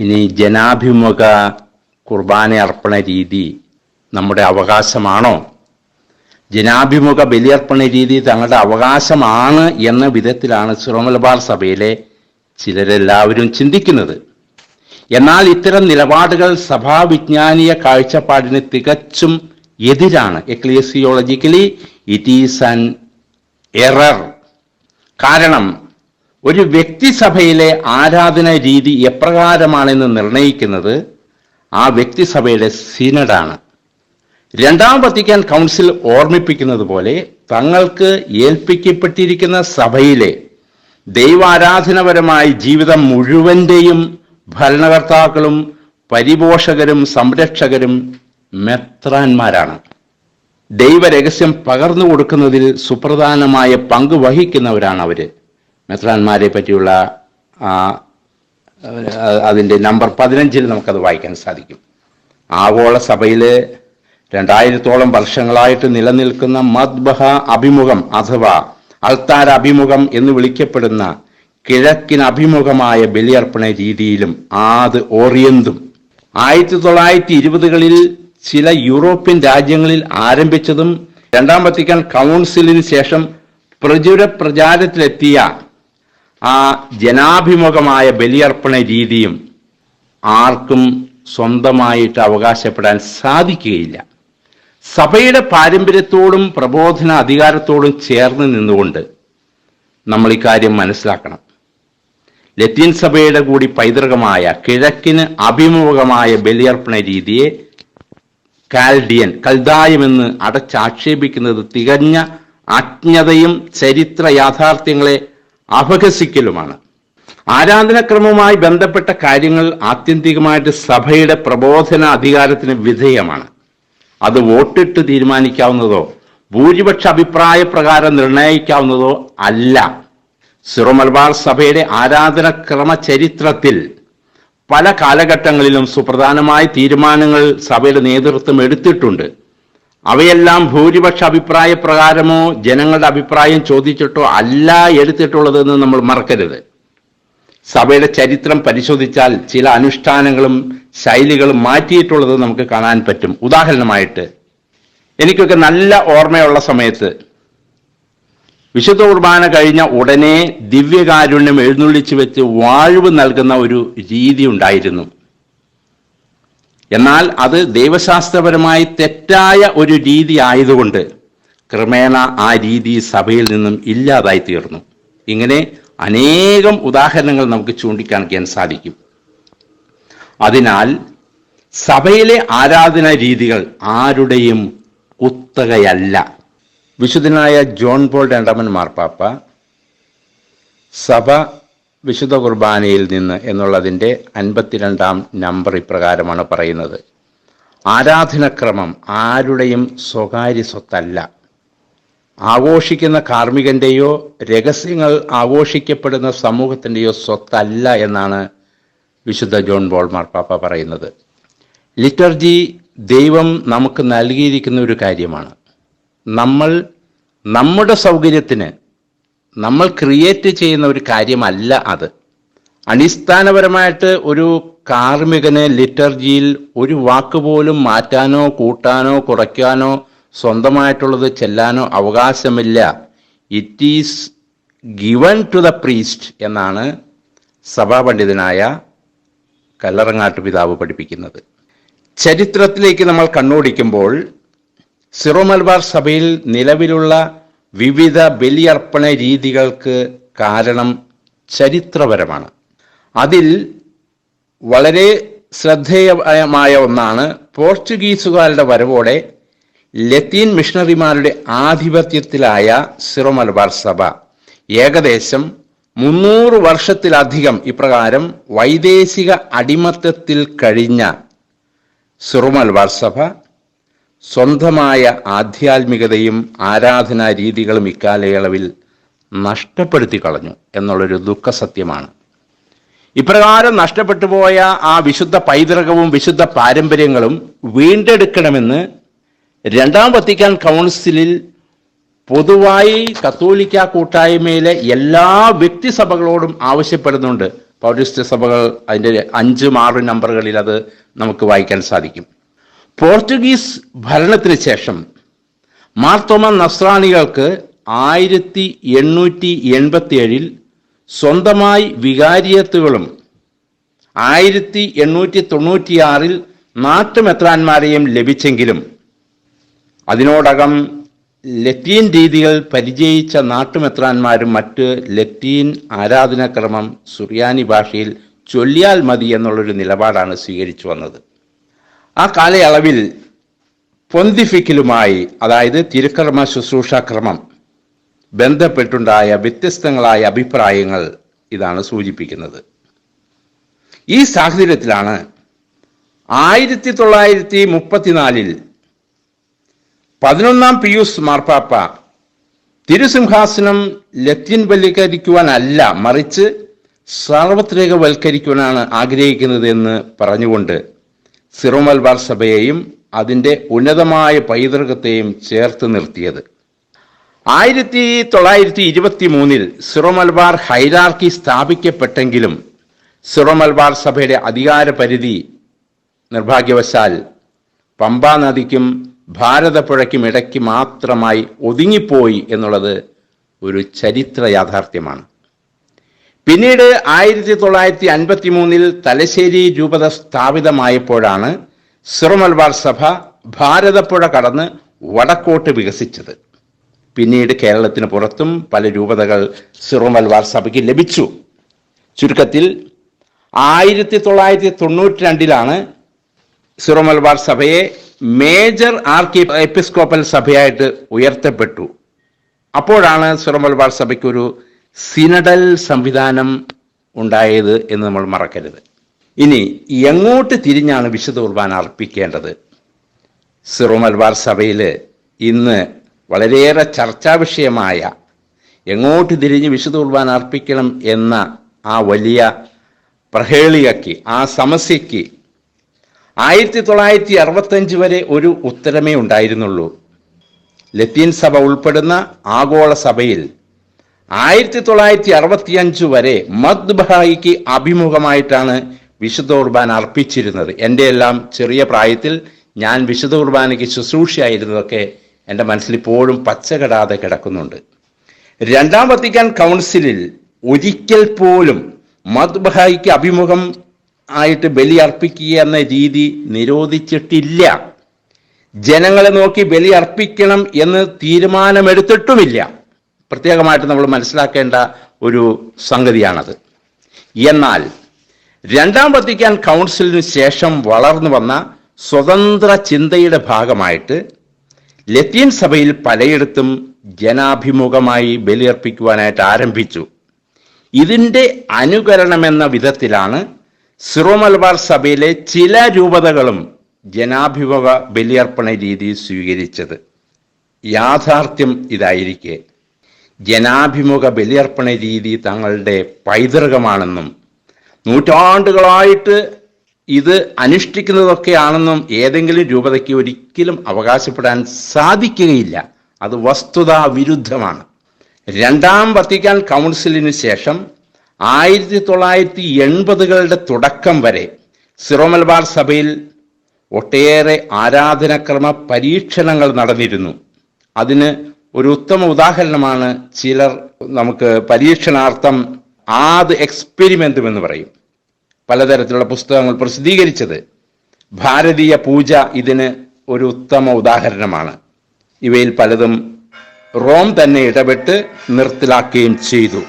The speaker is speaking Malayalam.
ഇനി ജനാഭിമുഖ കുർബാന അർപ്പണ രീതി നമ്മുടെ അവകാശമാണോ? ജനാഭിമുഖ ബലിയർപ്പണ രീതി തങ്ങളുടെ അവകാശമാണ് എന്ന വിധത്തിലാണ് സിറോമലബാർ സഭയിലെ ചിലരെല്ലാവരും ചിന്തിക്കുന്നത്. എന്നാൽ ഇത്തരം നിലപാടുകൾ സഭാവിജ്ഞാനീയ കാഴ്ചപ്പാടിന് തികച്ചും എതിരാണ്. Ecclesiologically it is an error കാരണം ഒരു വ്യക്തിസഭയിലെ ആരാധന രീതി എപ്രകാരമാണെന്ന് നിർണയിക്കുന്നത് ആ വ്യക്തിസഭയുടെ സിനഡാണ്. രണ്ടാം വത്തിക്കാൻ കൗൺസിൽ ഓർമ്മിപ്പിക്കുന്നത് പോലെ തങ്ങൾക്ക് ഏൽപ്പിക്കപ്പെട്ടിരിക്കുന്ന സഭയിലെ ദൈവാരാധനപരമായ ജീവിതം മുഴുവന്റെയും ഭരണകർത്താക്കളും പരിപോഷകരും സംരക്ഷകരും മെത്രാന്മാരാണ്. ദൈവരഹസ്യം പകർന്നു കൊടുക്കുന്നതിൽ സുപ്രധാനമായ പങ്ക് വഹിക്കുന്നവരാണ് അവർ. മെത്രാന്മാരെ പറ്റിയുള്ള അതിന്റെ നമ്പർ പതിനഞ്ചിൽ നമുക്കത് വായിക്കാൻ സാധിക്കും. ആഗോള സഭയിലെ രണ്ടായിരത്തോളം വർഷങ്ങളായിട്ട് നിലനിൽക്കുന്ന മദ്ബഹ അഭിമുഖം അഥവാ അൾത്താര അഭിമുഖം എന്ന് വിളിക്കപ്പെടുന്ന കിഴക്കിന് അഭിമുഖമായ ബലിയർപ്പണ രീതിയിലും ആത് ഓറിയന്തും. ആയിരത്തി തൊള്ളായിരത്തി ഇരുപതുകളിൽ ചില യൂറോപ്യൻ രാജ്യങ്ങളിൽ ആരംഭിച്ചതും രണ്ടാം വത്തിക്കാൻ കൗൺസിലിന് ശേഷം പ്രചുര പ്രചാരത്തിലെത്തിയ ആ ജനാഭിമുഖമായ ബലിയർപ്പണ രീതിയും ആർക്കും സ്വന്തമായിട്ട് അവകാശപ്പെടാൻ സാധിക്കുകയില്ല. സഭയുടെ പാരമ്പര്യത്തോടും പ്രബോധന അധികാരത്തോടും ചേർന്ന് നിന്നുകൊണ്ട് നമ്മൾ ഇക്കാര്യം മനസ്സിലാക്കണം. ലത്തീൻ സഭയുടെ കൂടി പൈതൃകമായ കിഴക്കിന് അഭിമുഖമായ ബലിയർപ്പണ രീതിയെ കാൽഡിയൻ കൽദായമെന്ന് അടച്ചാക്ഷേപിക്കുന്നത് തികഞ്ഞ അജ്ഞതയും ചരിത്ര യാഥാർത്ഥ്യങ്ങളെ അപഹസിക്കലുമാണ്. ആരാധനക്രമവുമായി ബന്ധപ്പെട്ട കാര്യങ്ങൾ ആത്യന്തികമായിട്ട് സഭയുടെ പ്രബോധന അധികാരത്തിന് വിധേയമാണ്. അത് വോട്ടിട്ട് തീരുമാനിക്കാവുന്നതോ ഭൂരിപക്ഷ അഭിപ്രായ പ്രകാരം നിർണയിക്കാവുന്നതോ അല്ല. സിറോ മലബാർ സഭയുടെ ആരാധനക്രമ ചരിത്രത്തിൽ പല കാലഘട്ടങ്ങളിലും സുപ്രധാനമായ തീരുമാനങ്ങൾ സഭയുടെ നേതൃത്വം എടുത്തിട്ടുണ്ട്. അവയെല്ലാം ഭൂരിപക്ഷ അഭിപ്രായ പ്രകാരമോ ജനങ്ങളുടെ അഭിപ്രായം ചോദിച്ചിട്ടോ അല്ല എടുത്തിട്ടുള്ളതെന്ന് നമ്മൾ മറക്കരുത്. സഭയുടെ ചരിത്രം പരിശോധിച്ചാൽ ചില അനുഷ്ഠാനങ്ങളും ശൈലികളും മാറ്റിയിട്ടുള്ളത് നമുക്ക് കാണാൻ പറ്റും. ഉദാഹരണമായിട്ട് എനിക്കൊക്കെ നല്ല ഓർമ്മയുള്ള സമയത്ത് വിശുദ്ധ കുർബാന കഴിഞ്ഞ ഉടനെ ദിവ്യകാരുണ്യം എഴുന്നള്ളിച്ചു വെച്ച് വാഴ്വ് നൽകുന്ന ഒരു രീതി ഉണ്ടായിരുന്നു. എന്നാൽ അത് ദൈവശാസ്ത്രപരമായി തെറ്റായ ഒരു രീതി ആയതുകൊണ്ട് ക്രമേണ ആ രീതി സഭയിൽ നിന്നും ഇല്ലാതായി തീർന്നു ഇങ്ങനെ അനേകം ഉദാഹരണങ്ങൾ നമുക്ക് ചൂണ്ടിക്കാണിക്കാൻ സാധിക്കും. അതിനാൽ സഭയിലെ ആരാധനാ രീതികൾ ആരുടെയും കുത്തകയല്ല. വിശുദ്ധനായ ജോൺ പോൾ രണ്ടാമൻ മാർപ്പാപ്പ സഭ വിശുദ്ധ കുർബാനയിൽ നിന്ന് എന്നുള്ളതിന്റെ അൻപത്തിരണ്ടാം നമ്പർ ഇപ്രകാരമാണ് പറയുന്നത്. ആരാധനക്രമം ആരുടെയും സ്വകാര്യ സ്വത്തല്ല. ആഘോഷിക്കുന്ന കാർമ്മികന്റെയോ രഹസ്യങ്ങൾ ആഘോഷിക്കപ്പെടുന്ന സമൂഹത്തിന്റെയോ സ്വത്തല്ല എന്നാണ് വിശുദ്ധ ജോൺ ബോൾ മാർപ്പാപ്പ പറയുന്നത്. ലിറ്റർജി ദൈവം നമുക്ക് നൽകിയിരിക്കുന്ന ഒരു കാര്യമാണ്. നമ്മൾ നമ്മുടെ സൗകര്യത്തിന് നമ്മൾ ക്രിയേറ്റ് ചെയ്യുന്ന ഒരു കാര്യമല്ല അത്. അടിസ്ഥാനപരമായിട്ട് ഒരു കാർമികനെ ലിറ്റർജിയിൽ ഒരു വാക്ക് പോലും മാറ്റാനോ കൂട്ടാനോ കുറയ്ക്കാനോ സ്വന്തമായിട്ടുള്ളത് ചെല്ലാനോ അവകാശമില്ല. It is given to the priest എന്നാണ് സഭാപണ്ഡിതനായ കല്ലറങ്ങാട്ട് പിതാവ് പഠിപ്പിക്കുന്നത്. ചരിത്രത്തിലേക്ക് നമ്മൾ കണ്ണോടിക്കുമ്പോൾ സിറോ മലബാർ സഭയിൽ നിലവിലുള്ള വിവിധ ബലിയർപ്പണ രീതികൾക്ക് കാരണം ചരിത്രപരമാണ്. അതിൽ വളരെ ശ്രദ്ധേയമായ ഒന്നാണ് പോർച്ചുഗീസുകാരുടെ വരവോടെ ലത്തീൻ മിഷണറിമാരുടെ ആധിപത്യത്തിലായ സിറോ മലബാർ സഭ. ഏകദേശം മുന്നൂറ് വർഷത്തിലധികം ഇപ്രകാരം വൈദേശിക അടിമത്തത്തിൽ കഴിഞ്ഞ സിറോ മലബാർ സഭ സ്വന്തമായ ആധ്യാത്മികതയും ആരാധനാ രീതികളും ഇക്കാലയളവിൽ നഷ്ടപ്പെടുത്തി കളഞ്ഞു എന്നുള്ളൊരു ദുഃഖസത്യമാണ്. ഇപ്രകാരം നഷ്ടപ്പെട്ടു പോയ ആ വിശുദ്ധ പൈതൃകവും വിശുദ്ധ പാരമ്പര്യങ്ങളും വീണ്ടെടുക്കണമെന്ന് രണ്ടാം വത്തിക്കാൻ കൗൺസിലിൽ പൊതുവായി കത്തോലിക്ക കൂട്ടായ്മയിലെ എല്ലാ വ്യക്തിസഭകളോടും ആവശ്യപ്പെടുന്നുണ്ട്. പൗരസ്ത്യ സഭകൾ അതിന്റെ അഞ്ചും ആറും നമ്പറുകളിൽ അത് നമുക്ക് വായിക്കാൻ സാധിക്കും. പോർച്ചുഗീസ് ഭരണത്തിന് ശേഷം മാർത്തോമ നസ്രാണികൾക്ക് ആയിരത്തി എണ്ണൂറ്റി എൺപത്തി ഏഴിൽ സ്വന്തമായി വികാരിയത്തുകളും ആയിരത്തി എണ്ണൂറ്റി തൊണ്ണൂറ്റിയാറിൽ നാട്ടുമെത്രാന്മാരെയും ലഭിച്ചെങ്കിലും അതിനോടകം ലത്തീൻ രീതികൾ പരിചയിച്ച നാട്ടുമെത്രാന്മാരും മറ്റ് ലത്തീൻ ആരാധനാക്രമം സുറിയാനി ഭാഷയിൽ ചൊല്ലിയാൽ മതി എന്നുള്ളൊരു നിലപാടാണ് സ്വീകരിച്ചു വന്നത്. ആ കാലയളവിൽ പൊന്തിഫിക്കലുമായി അതായത് തിരുക്കർമ്മ ശുശ്രൂഷാക്രമം ബന്ധപ്പെട്ടുണ്ടായ വ്യത്യസ്തങ്ങളായ അഭിപ്രായങ്ങൾ ഇതാണ് സൂചിപ്പിക്കുന്നത്. ഈ സാഹചര്യത്തിലാണ് ആയിരത്തി തൊള്ളായിരത്തി മുപ്പത്തിനാലിൽ പതിനൊന്നാം പിയൂസ് മാർപ്പാപ്പ തിരുസിംഹാസനം ലത്തീൻവൽക്കരിക്കുവാനല്ല മറിച്ച് സാർവത്രികവൽക്കരിക്കുവാനാണ് ആഗ്രഹിക്കുന്നത് എന്ന് പറഞ്ഞുകൊണ്ട് സിറോമൽബാർ സഭയെയും അതിന്റെ ഉന്നതമായ പൈതൃകത്തെയും ചേർത്ത് നിർത്തിയത്. ആയിരത്തി തൊള്ളായിരത്തി ഇരുപത്തി മൂന്നിൽ സിറോമൽബാർ ഹൈരാർക്കി സ്ഥാപിക്കപ്പെട്ടെങ്കിലും സിറോമൽബാർ സഭയുടെ അധികാര പരിധി നിർഭാഗ്യവശാൽ പമ്പാ നദിക്കും ഭാരതപ്പുഴയ്ക്കും ഇടയ്ക്ക് മാത്രമായി ഒതുങ്ങിപ്പോയി എന്നുള്ളത് ഒരു ചരിത്ര യാഥാർത്ഥ്യമാണ്. പിന്നീട് ആയിരത്തി തൊള്ളായിരത്തി അൻപത്തി മൂന്നിൽ തലശ്ശേരി രൂപത സ്ഥാപിതമായപ്പോഴാണ് സിറമൽവാർ സഭ ഭാരതപ്പുഴ കടന്ന് വടക്കോട്ട് വികസിച്ചത്. പിന്നീട് കേരളത്തിന് പുറത്തും പല രൂപതകൾ സിറോമൽവാർ സഭയ്ക്ക് ലഭിച്ചു. ചുരുക്കത്തിൽ ആയിരത്തി തൊള്ളായിരത്തി തൊണ്ണൂറ്റി രണ്ടിലാണ് സിറോമൽവാർ സഭയെ മേജർ ആർക്കി എപ്പിസ്കോപ്പൽ സഭയായിട്ട് ഉയർത്തപ്പെട്ടു. അപ്പോഴാണ് സിറോമൽവാർ സഭയ്ക്ക് ഒരു സിനഡൽ സംവിധാനം ഉണ്ടായത് എന്ന് നമ്മൾ മറക്കരുത്. ഇനി എങ്ങോട്ട് തിരിഞ്ഞാണ് വിശുദ്ധ കുർബാന അർപ്പിക്കേണ്ടത്? സിറോ മലബാർ സഭയിൽ ഇന്ന് വളരെയേറെ ചർച്ചാ വിഷയമായ എങ്ങോട്ട് തിരിഞ്ഞ് വിശുദ്ധ കുർബാന അർപ്പിക്കണം എന്ന ആ വലിയ പ്രഹേളികയ്ക്ക് ആ സമസ്യയ്ക്ക് ആയിരത്തി തൊള്ളായിരത്തി അറുപത്തഞ്ച് വരെ ഒരു ഉത്തരമേ ഉണ്ടായിരുന്നുള്ളൂ. ലത്തീൻ സഭ ഉൾപ്പെടുന്ന ആഗോള സഭയിൽ ആയിരത്തി തൊള്ളായിരത്തി അറുപത്തിയഞ്ച് വരെ മദ്ബഹായിക്ക് അഭിമുഖമായിട്ടാണ് വിശുദ്ധ കുർബാന അർപ്പിച്ചിരുന്നത്. എന്റെ എല്ലാം ചെറിയ പ്രായത്തിൽ ഞാൻ വിശുദ്ധ കുർബാനയ്ക്ക് ശുശ്രൂഷയായിരുന്നതൊക്കെ എന്റെ മനസ്സിൽ ഇപ്പോഴും പച്ചകെടാതെ കിടക്കുന്നുണ്ട്. രണ്ടാം വത്തിക്കാൻ കൗൺസിലിൽ ഒരിക്കൽ പോലും മദ്ബഹായിക്ക് അഭിമുഖം ആയിട്ട് ബലി അർപ്പിക്കുക എന്ന രീതി നിരോധിച്ചിട്ടില്ല. ജനങ്ങളെ നോക്കി ബലി അർപ്പിക്കണം എന്ന് തീരുമാനമെടുത്തിട്ടുമില്ല. പ്രത്യേകമായിട്ട് നമ്മൾ മനസ്സിലാക്കേണ്ട ഒരു സംഗതിയാണത്. എന്നാൽ രണ്ടാം വത്തിക്കാൻ കൗൺസിലിന് ശേഷം വളർന്നു വന്ന സ്വതന്ത്ര ചിന്തയുടെ ഭാഗമായിട്ട് ലത്തീൻ സഭയിൽ പലയിടത്തും ജനാഭിമുഖമായി ബലിയർപ്പിക്കുവാനായിട്ട് ആരംഭിച്ചു. ഇതിന്റെ അനുകരണമെന്ന വിധത്തിലാണ് സിറോ മലബാർ സഭയിലെ ചില രൂപതകളും ജനാഭിമുഖ ബലിയർപ്പണ രീതി സ്വീകരിച്ചത്. യാഥാർത്ഥ്യം ഇതായിരിക്കെ. ജനാഭിമുഖ ബലിയർപ്പണ രീതി തങ്ങളുടെ പൈതൃകമാണെന്നും നൂറ്റാണ്ടുകളായിട്ട് ഇത് അനുഷ്ഠിക്കുന്നതൊക്കെയാണെന്നും ഏതെങ്കിലും രൂപതയ്ക്ക് ഒരിക്കലും അവകാശപ്പെടാൻ സാധിക്കുകയില്ല. അത് വസ്തുതാ വിരുദ്ധമാണ്. രണ്ടാം വത്തിക്കാൻ കൗൺസിലിന് ശേഷം ആയിരത്തി തൊള്ളായിരത്തി എൺപതുകളുടെ തുടക്കം വരെ സിറോമൽബാർ സഭയിൽ ഒട്ടേറെ ആരാധനക്രമ പരീക്ഷണങ്ങൾ നടന്നിരുന്നു. അതിന് ഒരു ഉത്തമ ഉദാഹരണമാണ് ചിലർ നമുക്ക് പരീക്ഷണാർത്ഥം ആദ് എക്സ്പെരിമെന്റും എന്ന് പറയും. പലതരത്തിലുള്ള പുസ്തകങ്ങൾ പ്രസിദ്ധീകരിച്ചത്. ഭാരതീയ പൂജ ഇതിന് ഒരു ഉത്തമ ഉദാഹരണമാണ്. ഇവയിൽ പലതും റോം തന്നെ ഇടപെട്ട് നിർത്തലാക്കുകയും ചെയ്തു.